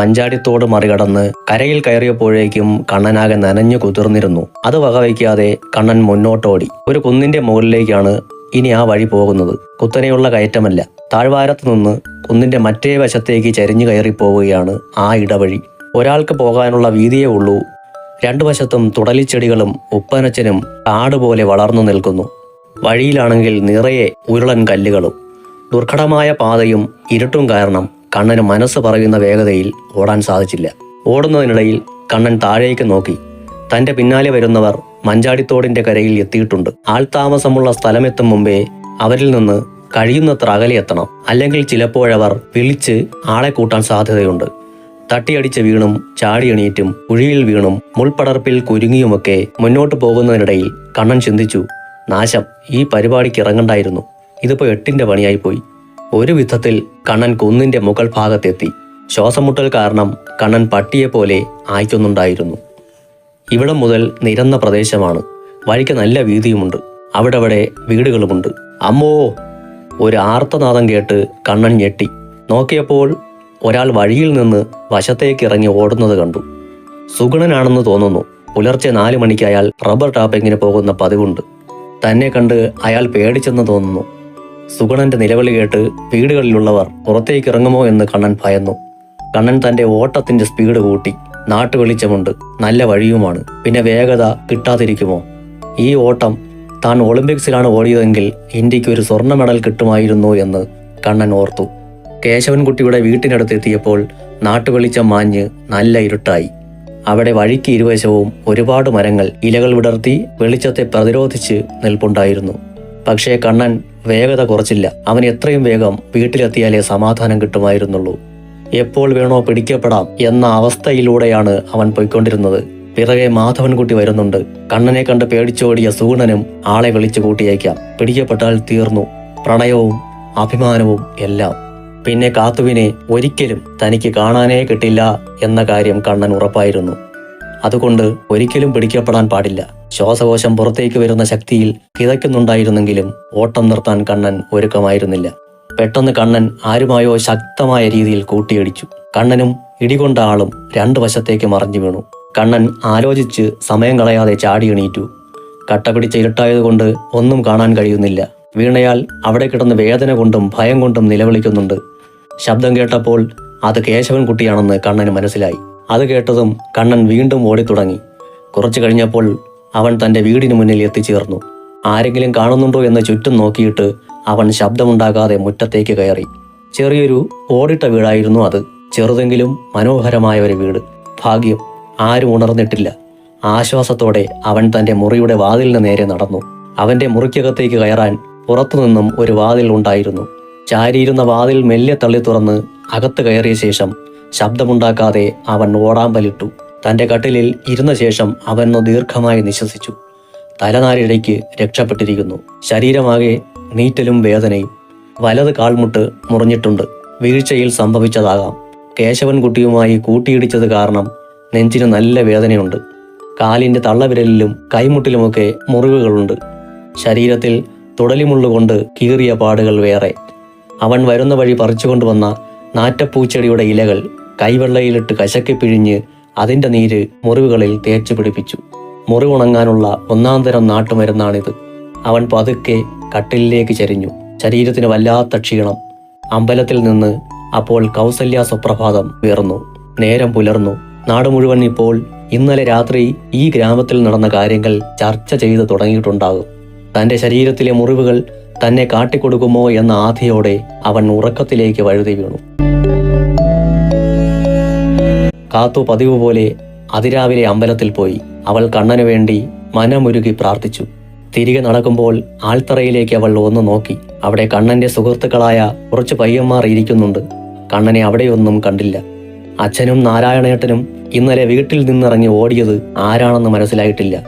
മഞ്ചാടിത്തോട് മറികടന്ന് കരയിൽ കയറിയപ്പോഴേക്കും കണ്ണനാകെ നനഞ്ഞു കുതിർന്നിരുന്നു. അത് വകവയ്ക്കാതെ കണ്ണൻ മുന്നോട്ടോടി. ഒരു കുന്നിന്റെ മുകളിലേക്കാണ് ഇനി ആ വഴി പോകുന്നത്. കുത്തനെയുള്ള കയറ്റമല്ല. താഴ്വാരത്ത് നിന്ന് കുന്നിന്റെ മറ്റേ വശത്തേക്ക് ചരിഞ്ഞു കയറിപ്പോവുകയാണ് ആ ഇടവഴി. ഒരാൾക്ക് പോകാനുള്ള വീതിയേ ഉള്ളൂ. രണ്ടു വശത്തും തുടലിച്ചെടികളും ഉപ്പനച്ചനും കാടുപോലെ വളർന്നു നിൽക്കുന്നു. വഴിയിലാണെങ്കിൽ നിറയെ ഉരുളൻ കല്ലുകളും. ദുർഘടമായ പാതയും ഇരുട്ടും കാരണം കണ്ണന് മനസ്സ് പറയുന്ന വേഗതയിൽ ഓടാൻ സാധിച്ചില്ല. ഓടുന്നതിനിടയിൽ കണ്ണൻ താഴേക്ക് നോക്കി. തന്റെ പിന്നാലെ വരുന്നവർ മഞ്ചാടിത്തോടിന്റെ കരയിൽ എത്തിയിട്ടുണ്ട്. ആൾതാമസമുള്ള സ്ഥലമെത്തും മുമ്പേ അവരിൽ നിന്ന് കഴിയുന്നത്ര അകലെ എത്തണം. അല്ലെങ്കിൽ ചിലപ്പോഴവർ വിളിച്ച് ആളെ കൂട്ടാൻ സാധ്യതയുണ്ട്. തട്ടിയടിച്ച് വീണും ചാടിയണീറ്റും കുഴിയിൽ വീണും മുൾപടർപ്പിൽ കുരുങ്ങിയുമൊക്കെ മുന്നോട്ട് പോകുന്നതിനിടയിൽ കണ്ണൻ ചിന്തിച്ചു നാശം ഈ പരിപാടിക്ക് ഇറങ്ങണ്ടായിരുന്നു. ഇതിപ്പോ എട്ടിന്റെ പണിയായി പോയി. ഒരു വിധത്തിൽ കണ്ണൻ കുന്നിന്റെ മുകൾ ഭാഗത്തെത്തി. ശ്വാസമുട്ടൽ കാരണം കണ്ണൻ പട്ടിയെപ്പോലെ ആയിക്കൊന്നുണ്ടായിരുന്നു. ഇവിടം മുതൽ നിരന്ന പ്രദേശമാണ്. വഴിക്ക് നല്ല വീതിയുമുണ്ട്. അവിടെവിടെ വീടുകളുമുണ്ട്. അമ്മോ! ഒരു ആർത്തനാദം കേട്ട് കണ്ണൻ ഞെട്ടി. നോക്കിയപ്പോൾ ഒരാൾ വഴിയിൽ നിന്ന് വശത്തേക്ക് ഇറങ്ങി ഓടുന്നത് കണ്ടു. സുഗുണനാണെന്ന് തോന്നുന്നു. പുലർച്ചെ നാല് മണിക്ക് അയാൾ റബ്ബർ ടാപ്പിങ്ങിന് പോകുന്ന പതിവുണ്ട്. തന്നെ കണ്ട് അയാൾ പേടിച്ചെന്ന് തോന്നുന്നു. സുഗുണന്റെ നിലവിളി കേട്ട് വീടുകളിലുള്ളവർ പുറത്തേക്ക് ഇറങ്ങുമോ എന്ന് കണ്ണൻ ഭയന്നു. കണ്ണൻ തന്റെ ഓട്ടത്തിന്റെ സ്പീഡ് കൂട്ടി. നാട്ടു വെളിച്ചമുണ്ട്. നല്ല വഴിയുമാണ്. പിന്നെ വേഗത കിട്ടാതിരിക്കുമോ? ഈ ഓട്ടം താൻ ഒളിമ്പിക്സിലാണ് ഓടിയതെങ്കിൽ ഇന്ത്യയ്ക്ക് ഒരു സ്വർണ മെഡൽ കിട്ടുമായിരുന്നു എന്ന് കണ്ണൻ ഓർത്തു. കേശവൻകുട്ടിയുടെ വീട്ടിനടുത്ത് എത്തിയപ്പോൾ നാട്ടുവെളിച്ചം മാഞ്ഞ് നല്ല ഇരുട്ടായി. അവിടെ വഴിക്ക് ഇരുവശവും ഒരുപാട് മരങ്ങൾ ഇലകൾ വിടർത്തി വെളിച്ചത്തെ പ്രതിരോധിച്ച് നിൽപ്പുണ്ടായിരുന്നു. പക്ഷേ കണ്ണൻ വേഗത കുറച്ചില്ല. അവൻ എത്രയും വേഗം വീട്ടിലെത്തിയാലേ സമാധാനം കിട്ടുമായിരുന്നുള്ളൂ. എപ്പോൾ വേണോ പിടിക്കപ്പെടാം എന്ന അവസ്ഥയിലൂടെയാണ് അവൻ പോയിക്കൊണ്ടിരുന്നത്. പിറകെ മാധവൻകുട്ടി വരുന്നുണ്ട്. കണ്ണനെ കണ്ട് പേടിച്ചോടിയ സൂണനും ആളെ വിളിച്ചു കൂട്ടിയേക്കാം. പിടിക്കപ്പെട്ടാൽ തീർന്നു. പ്രണയവും അഭിമാനവും എല്ലാം. പിന്നെ കാത്തുവിനെ ഒരിക്കലും തനിക്ക് കാണാനേ കിട്ടില്ല എന്ന കാര്യം കണ്ണൻ ഉറപ്പായിരുന്നു. അതുകൊണ്ട് ഒരിക്കലും പിടിക്കപ്പെടാൻ പാടില്ല. ശ്വാസകോശം പുറത്തേക്ക് വരുന്ന ശക്തിയിൽ കിതയ്ക്കുന്നുണ്ടായിരുന്നെങ്കിലും ഓട്ടം നിർത്താൻ കണ്ണൻ ഒരുക്കമായിരുന്നില്ല. പെട്ടെന്ന് കണ്ണൻ ആരുമായോ ശക്തമായ രീതിയിൽ കൂട്ടിയിടിച്ചു. കണ്ണനും ഇടികൊണ്ട ആളും രണ്ടു വശത്തേക്ക് മറിഞ്ഞു വീണു. കണ്ണൻ ആലോചിച്ച് സമയം കളയാതെ ചാടി എണീറ്റു. കട്ട പിടിച്ച ഇരുട്ടായതുകൊണ്ട് ഒന്നും കാണാൻ കഴിയുന്നില്ല. വീണയാൽ അവിടെ കിടന്ന് വേദന കൊണ്ടും ഭയം കൊണ്ടും നിലവിളിക്കുന്നുണ്ട്. ശബ്ദം കേട്ടപ്പോൾ അത് കേശവൻ കുട്ടിയാണെന്ന് കണ്ണന് മനസ്സിലായി. അത് കേട്ടതും കണ്ണൻ വീണ്ടും ഓടിത്തുടങ്ങി. കുറച്ചു കഴിഞ്ഞപ്പോൾ അവൻ തന്റെ വീടിന് മുന്നിൽ എത്തിച്ചേർന്നു. ആരെങ്കിലും കാണുന്നുണ്ടോ എന്ന് ചുറ്റും നോക്കിയിട്ട് അവൻ ശബ്ദമുണ്ടാകാതെ മുറ്റത്തേക്ക് കയറി. ചെറിയൊരു ഓടിട്ട വീടായിരുന്നു അത്. ചെറുതെങ്കിലും മനോഹരമായ ഒരു വീട്. ഭാഗ്യം ആരും ഉണർന്നിട്ടില്ല. ആശ്വാസത്തോടെ അവൻ തന്റെ മുറിയുടെ വാതിലിന് നേരെ നടന്നു. അവന്റെ മുറിക്കകത്തേക്ക് കയറാൻ പുറത്തുനിന്നും ഒരു വാതിൽ ഉണ്ടായിരുന്നു. ചാരിയിരുന്ന വാതിൽ മെല്ലെ തള്ളി തുറന്ന് അകത്ത് കയറിയ ശേഷം ശബ്ദമുണ്ടാക്കാതെ അവൻ ഓടാമ്പലിട്ടു. തന്റെ കട്ടിലിൽ ഇരുന്ന ശേഷം അവൻ ഒന്ന് ദീർഘമായി നിശ്വസിച്ചു. തലനാരിഴയ്ക്ക് രക്ഷപ്പെട്ടിരിക്കുന്നു. ശരീരമാകെ നീറ്റലും വേദനയും. വലത് കാൽമുട്ട് മുറിഞ്ഞിട്ടുണ്ട്. വീഴ്ചയിൽ സംഭവിച്ചതാകാം. കേശവൻകുട്ടിയുമായി കൂട്ടിയിടിച്ചത് കാരണം നെഞ്ചിന് നല്ല വേദനയുണ്ട്. കാലിന്റെ തള്ളവിരലിലും കൈമുട്ടിലുമൊക്കെ മുറിവുകളുണ്ട്. ശരീരത്തിൽ തുടലിമുള്ളുകൊണ്ട് കീറിയ പാടുകൾ വേറെ. അവൻ വരുന്ന വഴി പറിച്ചുകൊണ്ടുവന്ന നാറ്റപ്പൂച്ചെടിയുടെ ഇലകൾ കൈവെള്ളയിലിട്ട് കശക്കി പിഴിഞ്ഞ് അതിന്റെ നീര് മുറിവുകളിൽ തേച്ചു പിടിപ്പിച്ചു. മുറിവുണങ്ങാനുള്ള ഒന്നാന്തരം നാട്ടുമരുന്നാണിത്. അവൻ പതുക്കെ കട്ടിലിലേക്ക് ചരിഞ്ഞു. ശരീരത്തിന് വല്ലാത്ത ക്ഷീണം. അമ്പലത്തിൽ നിന്ന് അപ്പോൾ കൗസല്യ സുപ്രഭാതം ഉയർന്നു. നേരം പുലർന്നു. നാട് മുഴുവൻ ഇപ്പോൾ ഇന്നലെ രാത്രി ഈ ഗ്രാമത്തിൽ നടന്ന കാര്യങ്ങൾ ചർച്ച ചെയ്ത് തുടങ്ങിയിട്ടുണ്ടാകും. തന്റെ ശരീരത്തിലെ മുറിവുകൾ തന്നെ കാട്ടിക്കൊടുക്കുമോ എന്ന ആധിയോടെ അവൻ ഉറക്കത്തിലേക്ക് വഴുതി വീണു. കാത്തു പതിവ് പോലെ അതിരാവിലെ അമ്പലത്തിൽ പോയി അവൾ കണ്ണനു വേണ്ടി മനമുരുകി പ്രാർത്ഥിച്ചു. തിരികെ നടക്കുമ്പോൾ ആൾത്തറയിലേക്ക് അവൾ ഒന്ന് നോക്കി. അവിടെ കണ്ണന്റെ സുഹൃത്തുക്കളായ കുറച്ച് പയ്യന്മാർ ഇരിക്കുന്നുണ്ട്. കണ്ണനെ അവിടെയൊന്നും കണ്ടില്ല. അച്ഛനും നാരായണേട്ടനും ഇന്നലെ വീട്ടിൽ നിന്നിറങ്ങി ഓടിയത് ആരാണെന്ന് മനസ്സിലായിട്ടില്ല.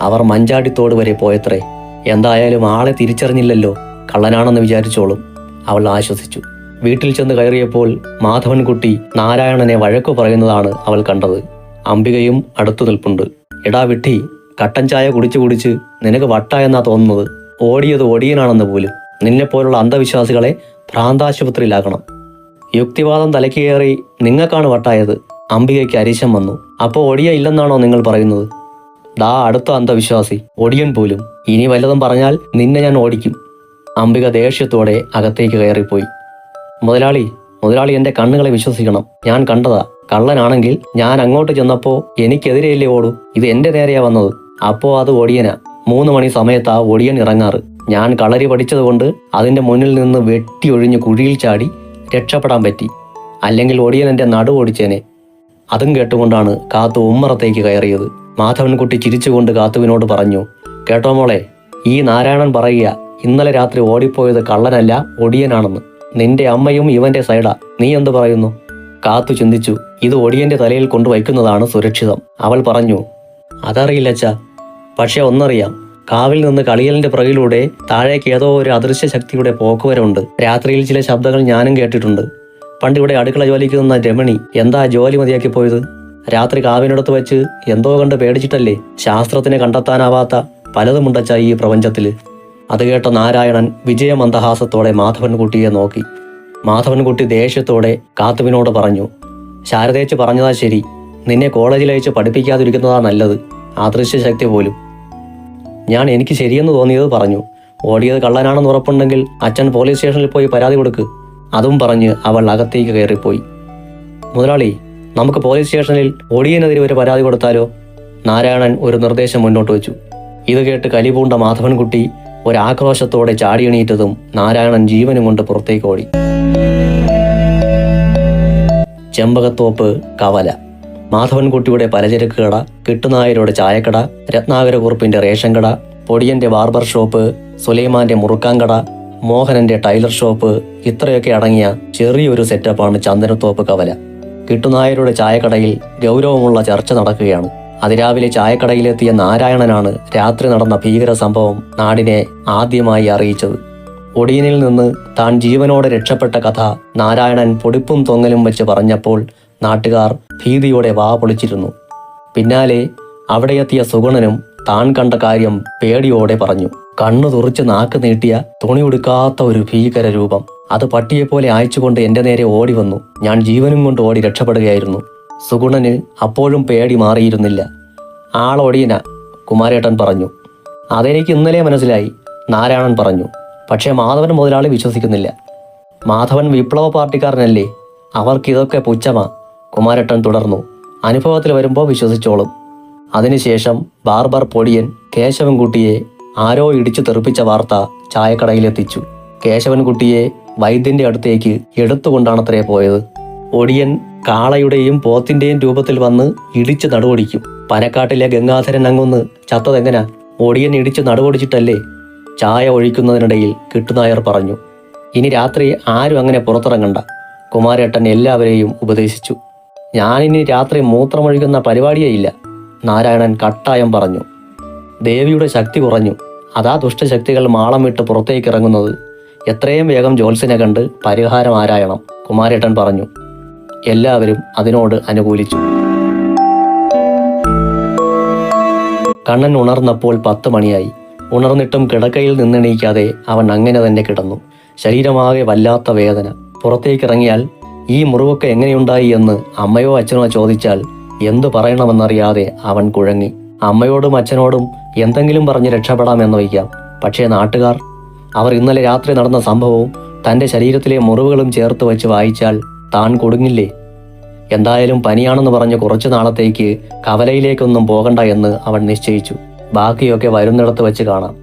അവർ മഞ്ചാടിത്തോട് വരെ പോയത്രേ. എന്തായാലും ആളെ തിരിച്ചറിഞ്ഞില്ലല്ലോ. കള്ളനാണെന്ന് വിചാരിച്ചോളും. അവൾ ആശ്വസിച്ചു. വീട്ടിൽ ചെന്ന് കയറിയപ്പോൾ മാധവൻകുട്ടി നാരായണനെ വഴക്കു പറയുന്നതാണ് അവൾ കണ്ടത്. അംബികയും അടുത്തു നിൽപ്പുണ്ട്. എടാ വിട്ടി കട്ടൻ ചായ കുടിച്ചു കുടിച്ച് നിനക്ക് വട്ട എന്നാ തോന്നുന്നത്? ഓടിയത് ഒടിയനാണെന്ന് പോലും. നിന്നെപ്പോലുള്ള അന്ധവിശ്വാസികളെ ഭ്രാന്താശുപത്രിയിലാക്കണം. യുക്തിവാദം തലയ്ക്ക് കയറി നിങ്ങൾക്കാണ് വട്ടായത്. അംബികയ്ക്ക് അരിശം വന്നു. അപ്പോൾ ഒടിയ ഇല്ലെന്നാണോ നിങ്ങൾ പറയുന്നത്? ദാ അടുത്ത അന്ധവിശ്വാസി ഒടിയൻ പോലും. ഇനി വല്ലതും പറഞ്ഞാൽ നിന്നെ ഞാൻ ഓടിക്കും. അംബിക ദേഷ്യത്തോടെ അകത്തേക്ക് കയറിപ്പോയി. മുതലാളി മുതലാളി എന്റെ കണ്ണുകളെ വിശ്വസിക്കണം. ഞാൻ കണ്ടതാ. കള്ളനാണെങ്കിൽ ഞാൻ അങ്ങോട്ട് ചെന്നപ്പോ എനിക്കെതിരെയല്ലേ ഓടൂ. ഇത് എന്റെ നേരെയാ വന്നത്. അപ്പോ അത് ഒടിയനാ. മൂന്ന് മണി സമയത്താ ഒടിയൻ ഇറങ്ങാറ്. ഞാൻ കളരി പഠിച്ചതുകൊണ്ട് അതിന്റെ മുന്നിൽ നിന്ന് വെട്ടിയൊഴിഞ്ഞ് കുഴിയിൽ ചാടി രക്ഷപ്പെടാൻ പറ്റി. അല്ലെങ്കിൽ ഒടിയൻ എന്റെ നടു ഓടിച്ചേനെ. അതും കേട്ടുകൊണ്ടാണ് കാത്തു ഉമ്മറത്തേക്ക് കയറിയത്. മാധവൻകുട്ടി ചിരിച്ചുകൊണ്ട് കാത്തുവിനോട് പറഞ്ഞു കേട്ടോ മോളെ ഈ നാരായണൻ പറയുക ഇന്നലെ രാത്രി ഓടിപ്പോയത് കള്ളനല്ല ഒടിയനാണെന്ന്. നിന്റെ അമ്മയും ഇവന്റെ സൈഡാ. നീ എന്തു പറയുന്നു? കാത്തു ചിന്തിച്ചു. ഇത് ഒടിയന്റെ തലയിൽ കൊണ്ടു കൊണ്ടുവയ്ക്കുന്നതാണ് സുരക്ഷിതം. അവൾ പറഞ്ഞു അതറിയില്ല അച്ഛ. പക്ഷെ ഒന്നറിയാം. കാവിൽ നിന്ന് കളിയലിന്റെ പുറകിലൂടെ താഴേക്ക് ഏതോ ഒരു അദൃശ്യ ശക്തിയുടെ പോക്കുവരവുണ്ട് രാത്രിയിൽ ചില ശബ്ദങ്ങൾ ഞാനും കേട്ടിട്ടുണ്ട്. പണ്ടിവിടെ അടുക്കള ജോലിക്ക് നിന്ന രമണി എന്താ ജോലി മതിയാക്കി പോയത്? രാത്രി കാവിനടുത്ത് വെച്ച് എന്തോ കണ്ട് പേടിച്ചിട്ടല്ലേ? ശാസ്ത്രത്തിനെ കണ്ടെത്താനാവാത്ത പലതുമുണ്ടച്ച ഈ പ്രപഞ്ചത്തിൽ. അത് കേട്ട നാരായണൻ വിജയമന്ദഹാസത്തോടെ മാധവൻകുട്ടിയെ നോക്കി. മാധവൻകുട്ടി ദേഷ്യത്തോടെ കാത്തുവിനോട് പറഞ്ഞു ശാരദേച്ച് പറഞ്ഞതാ ശരി. നിന്നെ കോളേജിൽ അയച്ച് പഠിപ്പിക്കാതിരിക്കുന്നതാ നല്ലത്. ആദൃശ്യശക്തി പോലും. ഞാൻ എനിക്ക് ശരിയെന്ന് തോന്നിയത് പറഞ്ഞു ഓടിയത് കള്ളനാണെന്ന് ഉറപ്പുണ്ടെങ്കിൽ അച്ഛൻ പോലീസ് സ്റ്റേഷനിൽ പോയി പരാതി കൊടുക്ക്. അതും പറഞ്ഞ് അവൾ അകത്തേക്ക് കയറിപ്പോയി. മുതലാളി നമുക്ക് പോലീസ് സ്റ്റേഷനിൽ ഒടിയനെതിരെ ഒരു പരാതി കൊടുത്താലോ? നാരായണൻ ഒരു നിർദ്ദേശം മുന്നോട്ട് വെച്ചു. ഇത് കേട്ട് കലിപൂണ്ട മാധവൻകുട്ടി ഒരാക്രോശത്തോടെ ചാടിയണീറ്റതും നാരായണൻ ജീവനും കൊണ്ട് പുറത്തേക്ക് ഓടി. ചെമ്പകത്തോപ്പ് കവല. മാധവൻകുട്ടിയുടെ പലചരക്ക് കട കിട്ടുനായരുടെ ചായക്കട രത്നാകരകുറുപ്പിന്റെ റേഷൻ കട പൊടിയന്റെ ബാർബർ ഷോപ്പ് സുലൈമാന്റെ മുറുക്കാങ്കട മോഹനന്റെ ടൈലർ ഷോപ്പ് ഇത്രയൊക്കെ അടങ്ങിയ ചെറിയൊരു സെറ്റപ്പാണ് ചന്ദനത്തോപ്പ് കവല. കിട്ടുനായരുടെ ചായക്കടയിൽ ഗൗരവമുള്ള ചർച്ച നടക്കുകയാണ്. അതിരാവിലെ ചായക്കടയിലെത്തിയ നാരായണനാണ് രാത്രി നടന്ന ഭീകര സംഭവം നാടിനെ ആദ്യമായി അറിയിച്ചത്. ഒടിയനിൽ നിന്ന് താൻ ജീവനോടെ രക്ഷപ്പെട്ട കഥ നാരായണൻ പൊടിപ്പും തൊങ്ങലും വെച്ച് പറഞ്ഞപ്പോൾ നാട്ടുകാർ ഭീതിയോടെ വാ പൊളിച്ചിരുന്നു. പിന്നാലെ അവിടെയെത്തിയ സുഗുണനും താൻ കണ്ട കാര്യം പേടിയോടെ പറഞ്ഞു. കണ്ണു തുറച്ച് നാക്ക് നീട്ടിയ തുണി ഉടുക്കാത്ത ഒരു ഭീകര രൂപം. അത് പട്ടിയെപ്പോലെ അയച്ചുകൊണ്ട് എന്റെ നേരെ ഓടി വന്നു ഞാൻ ജീവനും കൊണ്ട് ഓടി രക്ഷപ്പെടുകയായിരുന്നു. സുഗുണന് അപ്പോഴും പേടി മാറിയിരുന്നില്ല. ആളൊടിയന കുമാരേട്ടൻ പറഞ്ഞു അതെനിക്ക് ഇന്നലെ മനസ്സിലായി നാരായണൻ പറഞ്ഞു പക്ഷേ മാധവൻ മുതലാളി വിശ്വസിക്കുന്നില്ല. മാധവൻ വിപ്ലവ പാർട്ടിക്കാരനല്ലേ അവർക്കിതൊക്കെ പുച്ഛമാ കുമാരേട്ടൻ തുടർന്നു അനുഭവത്തിൽ വരുമ്പോൾ വിശ്വസിച്ചോളും. അതിനുശേഷം ബാർബർ പൊടിയൻ കേശവൻകുട്ടിയെ ആരോ ഇടിച്ചു തെറിപ്പിച്ച വാർത്ത ചായക്കടയിലെത്തിച്ചു. കേശവൻകുട്ടിയെ വൈദ്യന്റെ അടുത്തേക്ക് എടുത്തുകൊണ്ടാണത്രേ പോയത്. ഒടിയൻ കാളയുടെയും പോത്തിന്റെയും രൂപത്തിൽ വന്ന് ഇടിച്ച് നടുവടിക്കും. പനക്കാട്ടിലെ ഗംഗാധരൻ അങ്ങൊന്ന് ചത്തതെങ്ങനാ? ഒടിയൻ ഇടിച്ച് നടുവടിച്ചിട്ടല്ലേ? ചായ ഒഴിക്കുന്നതിനിടയിൽ കിട്ടുനായർ പറഞ്ഞു ഇനി രാത്രി ആരും അങ്ങനെ പുറത്തിറങ്ങണ്ട. കുമാരേട്ടൻ എല്ലാവരെയും ഉപദേശിച്ചു. ഞാനിനി രാത്രി മൂത്രമൊഴിക്കുന്ന പരിപാടിയേയില്ല നാരായണൻ കട്ടായം പറഞ്ഞു. ദേവിയുടെ ശക്തി കുറഞ്ഞു. അതാ ദുഷ്ടശക്തികൾ മാളം വിട്ട് പുറത്തേക്ക് ഇറങ്ങുന്നത്. എത്രയും വേഗം ജോത്സ്യനെ കണ്ട് പരിഹാരം ആരായണം കുമാരേട്ടൻ പറഞ്ഞു. എല്ലാവരും അതിനോട് അനുകൂലിച്ചു. കണ്ണൻ ഉണർന്നപ്പോൾ പത്ത് മണിയായി. ഉണർന്നിട്ടും കിടക്കയിൽ നിന്നെണീക്കാതെ അവൻ അങ്ങനെ തന്നെ കിടന്നു. ശരീരമാകെ വല്ലാത്ത വേദന. പുറത്തേക്കിറങ്ങിയാൽ ഈ മുറിവൊക്കെ എങ്ങനെയുണ്ടായി എന്ന് അമ്മയോ അച്ഛനോ ചോദിച്ചാൽ എന്തു പറയണമെന്നറിയാതെ അവൻ കുഴങ്ങി. അമ്മയോടും അച്ഛനോടും എന്തെങ്കിലും പറഞ്ഞ് രക്ഷപ്പെടാമെന്ന് വയ്ക്കാം പക്ഷേ നാട്ടുകാർ അവർ ഇന്നലെ രാത്രി നടന്ന സംഭവവും തന്റെ ശരീരത്തിലെ മുറിവുകളും ചേർത്ത് വെച്ച് വായിച്ചാൽ താൻ കൊടുങ്ങില്ലേ? എന്തായാലും പനിയാണെന്ന് പറഞ്ഞ് കുറച്ചു നാളത്തേക്ക് കവലയിലേക്കൊന്നും പോകണ്ട എന്ന് അവൻ നിശ്ചയിച്ചു. ബാക്കിയൊക്കെ വരുന്നിടത്ത് വെച്ച് കാണാം.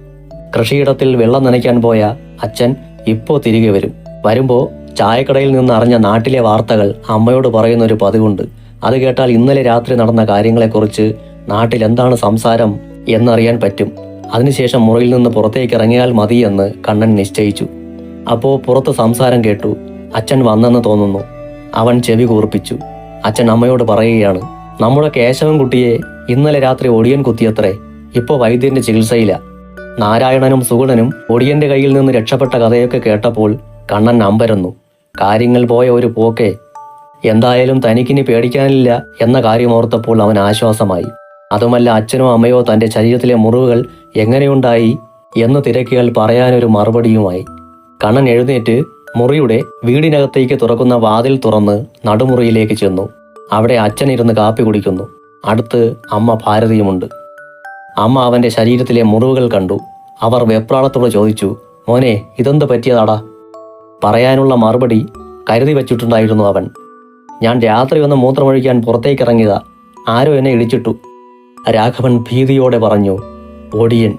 കൃഷിയിടത്തിൽ വെള്ളം നനയ്ക്കാൻ പോയ അച്ഛൻ ഇപ്പോൾ തിരികെ വരും. വരുമ്പോ ചായക്കടയിൽ നിന്ന് അറിഞ്ഞ നാട്ടിലെ വാർത്തകൾ അമ്മയോട് പറയുന്ന ഒരു പതിവുണ്ട്. അത് കേട്ടാൽ ഇന്നലെ രാത്രി നടന്ന കാര്യങ്ങളെക്കുറിച്ച് നാട്ടിൽ എന്താണ് സംസാരം എന്നറിയാൻ പറ്റും. അതിനുശേഷം മുറിയിൽ നിന്ന് പുറത്തേക്ക് ഇറങ്ങിയാൽ മതിയെന്ന് കണ്ണൻ നിശ്ചയിച്ചു. അപ്പോൾ പുറത്ത് സംസാരം കേട്ടു. അച്ഛൻ വന്നെന്ന് തോന്നുന്നു. അവൻ ചെവി കൂർപ്പിച്ചു. അച്ഛൻ അമ്മയോട് പറയുകയാണ് നമ്മുടെ കേശവൻകുട്ടിയെ ഇന്നലെ രാത്രി ഒടിയൻ കുത്തിയത്രേ ഇപ്പോ വൈദ്യന്റെ ചികിത്സയില്ല നാരായണനും സുഗുണനും ഒടിയന്റെ കയ്യിൽ നിന്ന് രക്ഷപ്പെട്ട കഥയൊക്കെ കേട്ടപ്പോൾ കണ്ണൻ അമ്പരന്നു. കാര്യങ്ങൾ പോയ ഒരു പോക്കെ എന്തായാലും തനിക്കിനി പേടിക്കാനില്ല എന്ന കാര്യം ഓർത്തപ്പോൾ അവൻ ആശ്വാസമായി. അതുമല്ല അച്ഛനോ അമ്മയോ തന്റെ ശരീരത്തിലെ മുറിവുകൾ എങ്ങനെയുണ്ടായി എന്ന് തിരക്കിയാൽ പറയാനൊരു മറുപടിയുമായി. കണ്ണൻ എഴുന്നേറ്റ് മുറിയുടെ വീടിനകത്തേക്ക് തുറക്കുന്ന വാതിൽ തുറന്ന് നടുമുറിയിലേക്ക് ചെന്നു. അവിടെ അച്ഛൻ അച്ഛനിരുന്ന് കാപ്പി കുടിക്കുന്നു. അടുത്ത് അമ്മ ഭാരതിയുമുണ്ട്. അമ്മ അവന്റെ ശരീരത്തിലെ മുറിവുകൾ കണ്ടു. അവർ വെപ്രാളത്തോട് ചോദിച്ചു മോനെ ഇതെന്ത് പറ്റിയതാടാ? പറയാനുള്ള മറുപടി കരുതി വച്ചിട്ടുണ്ടായിരുന്നു അവൻ. ഞാൻ രാത്രി ഒന്ന് മൂത്രമൊഴിക്കാൻ പുറത്തേക്കിറങ്ങിയതാ. ആരോ എന്നെ ഇടിച്ചിട്ടു. രാഘവൻ ഭീതിയോടെ പറഞ്ഞു ഒടിയൻ